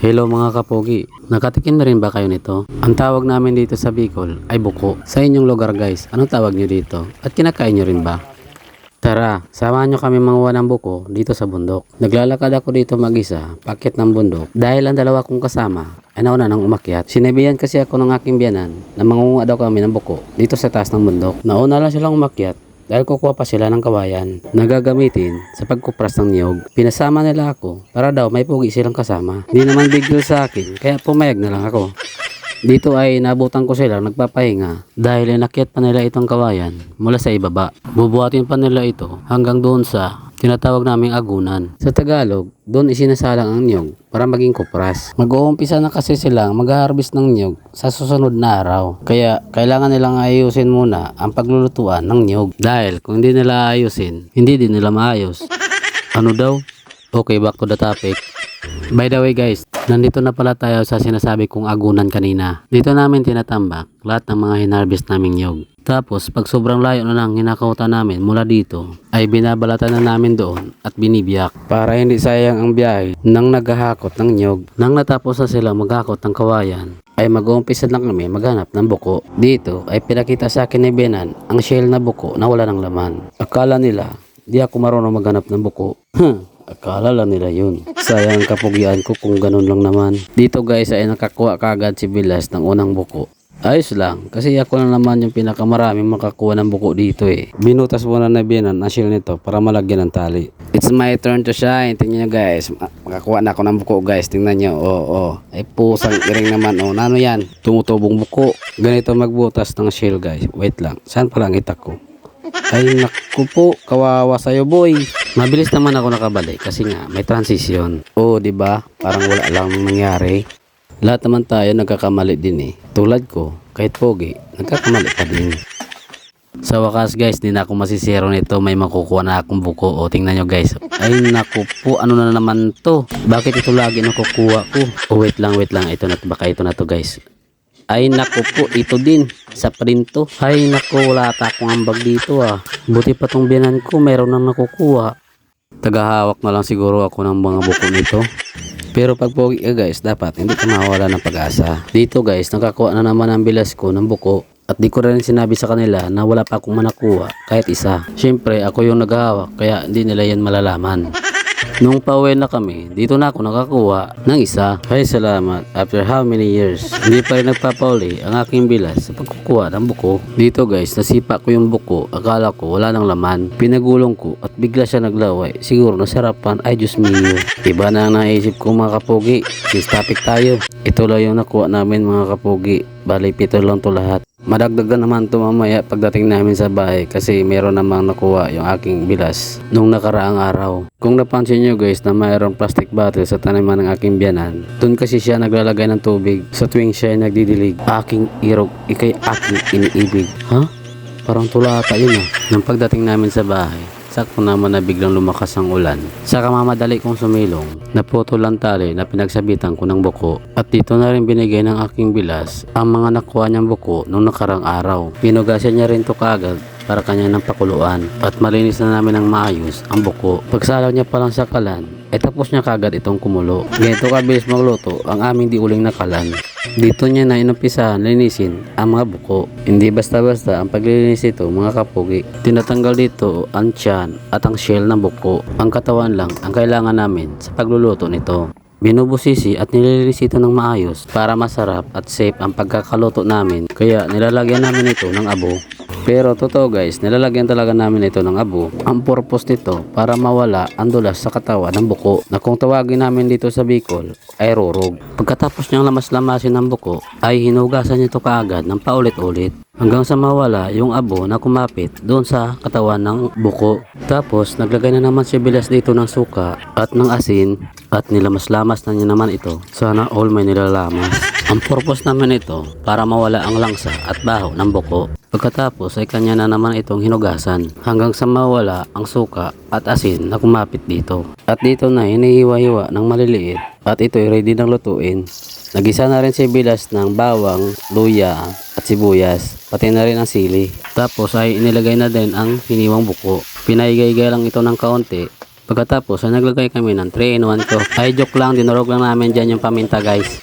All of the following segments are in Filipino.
Hello mga kapogi, nakatikim na rin ba kayo nito? Ang tawag namin dito sa Bicol ay buko. Sa inyong lugar guys, anong tawag nyo dito? At kinakain nyo rin ba? Tara, samahan nyo kami manguha ng buko dito sa bundok. Naglalakad ako dito mag-isa, pakit ng bundok. Dahil ang dalawa kong kasama ay nauna nang umakyat. Sinabihan kasi ako ng aking biyanan na mangunguha daw kami ng buko dito sa taas ng bundok. Nauna lang silang umakyat dahil kukuha pa sila ng kawayan na gagamitin sa pagkupras ng niyog. Pinasama nila ako para daw may pugi silang kasama. Hindi naman big deal sa akin kaya pumayag na lang ako. Dito ay nabutan ko sila nagpapahinga dahil inakyat pa nila itong kawayan mula sa ibaba. Bubuhatin pa nila ito hanggang doon sa tinatawag naming agunan. Sa Tagalog, doon isinasalang ang niyog para maging kupras. Mag-uumpisa na kasi silang mag-harvest ng niyog sa susunod na araw. Kaya kailangan nilang ayusin muna ang paglulutuan ng niyog. Dahil kung hindi nila ayusin, hindi din nila maayos. Ano daw? Okay, back to the topic. By the way guys, nandito na pala tayo sa sinasabi kong agunan kanina. Dito namin tinatambak lahat ng mga hinarvest naming nyog. Tapos pag sobrang layo na ng hinakautan namin mula dito, ay binabalatan na namin doon at binibiyak para hindi sayang ang biyahe nang naghahakot ng nyog. Nang natapos na sila maghakot ng kawayan, ay mag-uumpisa lang kami maghanap ng buko. Dito ay pinakita sa akin ni Benan ang shell na buko na wala ng laman. Akala nila, di ako marunong maghanap ng buko. Hmm, Akala lang nila yun. Sayang ang kapugian ko kung ganun lang naman. Dito guys ay nakakuha kagad si Bilas ng unang buko. Ayos lang, kasi ako na naman yung pinakamaraming makakuha ng buko dito eh. Binutas muna na binan ang shell nito para malagyan ng tali. It's my turn to shine. Tingnan nyo guys. Ma- Makakuha na ako ng buko guys. Tingnan nyo. Oo, oh, oh. Ay pusang iring naman. Oh, nano yan? Tumutubong buko. Ganito magbutas ng shell guys. Wait lang. Saan pala ang itak ko? Ay naku po, kawawa sa'yo boy. Mabilis naman ako nakabalik kasi nga may transition. Oo, di ba? Parang wala lang nangyari. Lahat naman tayo nagkakamali din eh. Tulad ko, kahit pogi, nagkakamali pa din. Sa wakas guys, di na ako masisero nito. May makukuha na akong buko. O tingnan nyo guys. Ay naku po, ano na naman to? Bakit ito lagi nakukuha ko? O wait lang, wait lang. Ito na, baka ito na to guys. Ay naku po, ito din. Sa printo. Ay naku, wala ata akong ambag dito ah. Buti pa tong biyanan ko, meron nang nakukuha. Tagahawak na lang siguro ako ng mga buko nito. Pero pag pogi ka guys, dapat hindi ka mawala ng pag-asa. Dito guys, nakakuha na naman ang bilas ko ng buko. At di ko rin sinabi sa kanila na wala pa akong manakuha kahit isa. Siyempre, ako yung naghahawak kaya hindi nila yan malalaman. Nung pauwi na kami, dito na ako nakakuha ng isa. Ay salamat, after how many years, hindi pa rin nagpapauli ang aking bilas sa pagkukuha ng buko. Dito guys, nasipa ko yung buko, akala ko wala nang laman. Pinagulong ko at bigla siya naglaway. Siguro nasarapan, ay Diyos mio. Iba na ang naisip ko mga kapogi. Since topic tayo. Ito lang yung nakuha namin mga kapogi. Bali, pito lang to lahat. Madagdagan naman to mamaya pagdating namin sa bahay kasi meron namang nakuha yung aking bilas nung nakaraang araw. Kung napansin nyo guys na mayroong plastic bottle sa taniman ng aking biyanan, dun kasi siya naglalagay ng tubig sa tuwing siya nagdidilig. Aking irog, ikay aking iniibig. Ha? Parang tulata yun ah. Nung pagdating namin sa bahay, sakto naman na biglang lumakas ang ulan. Sa kamamadali kong sumilong, naputol ang tali na pinagsabitan ko ng buko. At dito na rin binigay ng aking bilas ang mga nakuha niyang buko nung nakarang araw. Pinugasan niya rin to kaagad para kanya ng pakuluan at malinis na namin ng maayos ang buko. Pagsalaw niya pa lang sa kalan, ay tapos niya kagad itong kumulo. Ganito kabilis magluto ang aming di uling nakalan. Dito niya na inumpisahan linisin ang mga buko. Hindi basta-basta ang paglilinis ito mga kapugi. Tinatanggal dito ang tiyan at ang shell ng buko. Ang katawan lang ang kailangan namin sa pagluluto nito. Binubusisi at nililinis ito ng maayos para masarap at safe ang pagkakaluto namin. Kaya nilalagyan namin ito ng abo. Pero totoo guys, nilalagyan talaga namin ito ng abo. Ang purpose nito para mawala ang dulas sa katawan ng buko na kung tawagin namin dito sa Bicol ay rurog. Pagkatapos niyang lamas-lamasin ng buko ay hinugasan nito kaagad ng paulit-ulit hanggang sa mawala yung abo na kumapit doon sa katawan ng buko. Tapos naglagay na naman si Bilas dito ng suka at ng asin at nilamas-lamas na niya naman ito. Sana all may nilalamas. Ang purpose naman ito para mawala ang langsa at baho ng buko. Pagkatapos ay kanya na naman itong hinugasan hanggang sa mawala ang suka at asin na kumapit dito. At dito na hinihiwa-hiwa ng maliliit at ito ay ready ng lutuin. Nagisa na rin si Bilas ng bawang, luya at sibuyas, pati na rin ang sili. Tapos ay inilagay na din ang hiniwang buko. Pinaigay-igay lang ito ng kaunti Pagkatapos, ay naglagay kami ng 3 in 1 ko. Ay, joke lang, dinurog lang namin dyan yung paminta guys.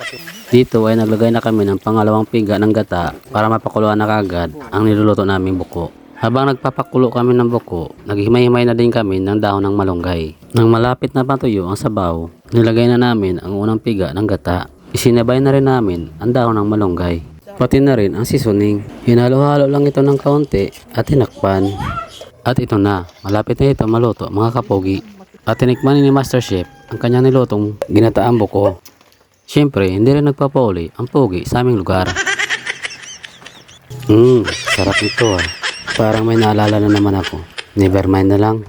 Dito ay naglagay na kami ng pangalawang piga ng gata para mapakuluan na kagad ang niluluto naming buko. Habang nagpapakulo kami ng buko, naghimay-himay na din kami ng dahon ng malunggay. Nang malapit na patuyo ang sabaw, nilagay na namin ang unang piga ng gata. Isinabay na rin namin ang dahon ng malunggay. Pati na rin ang seasoning. Hinalo-halo lang ito ng kaunti at tinakpan. At ito na, malapit na ito maluto mga kapogi. At tinikman ni Master Chef ang kanyang nilutong ginataang buko. Siyempre, hindi rin nagpapauli ang pogi sa aming lugar. Mmm, sarap ito ah. Parang may naalala na naman ako. Never mind na lang.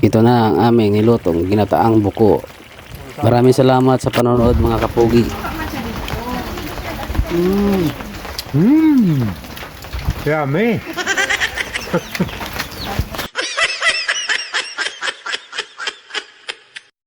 Ito na ang aming nilutong ginataang buko. Maraming salamat sa panonood mga kapogi. Mmm. Yummy.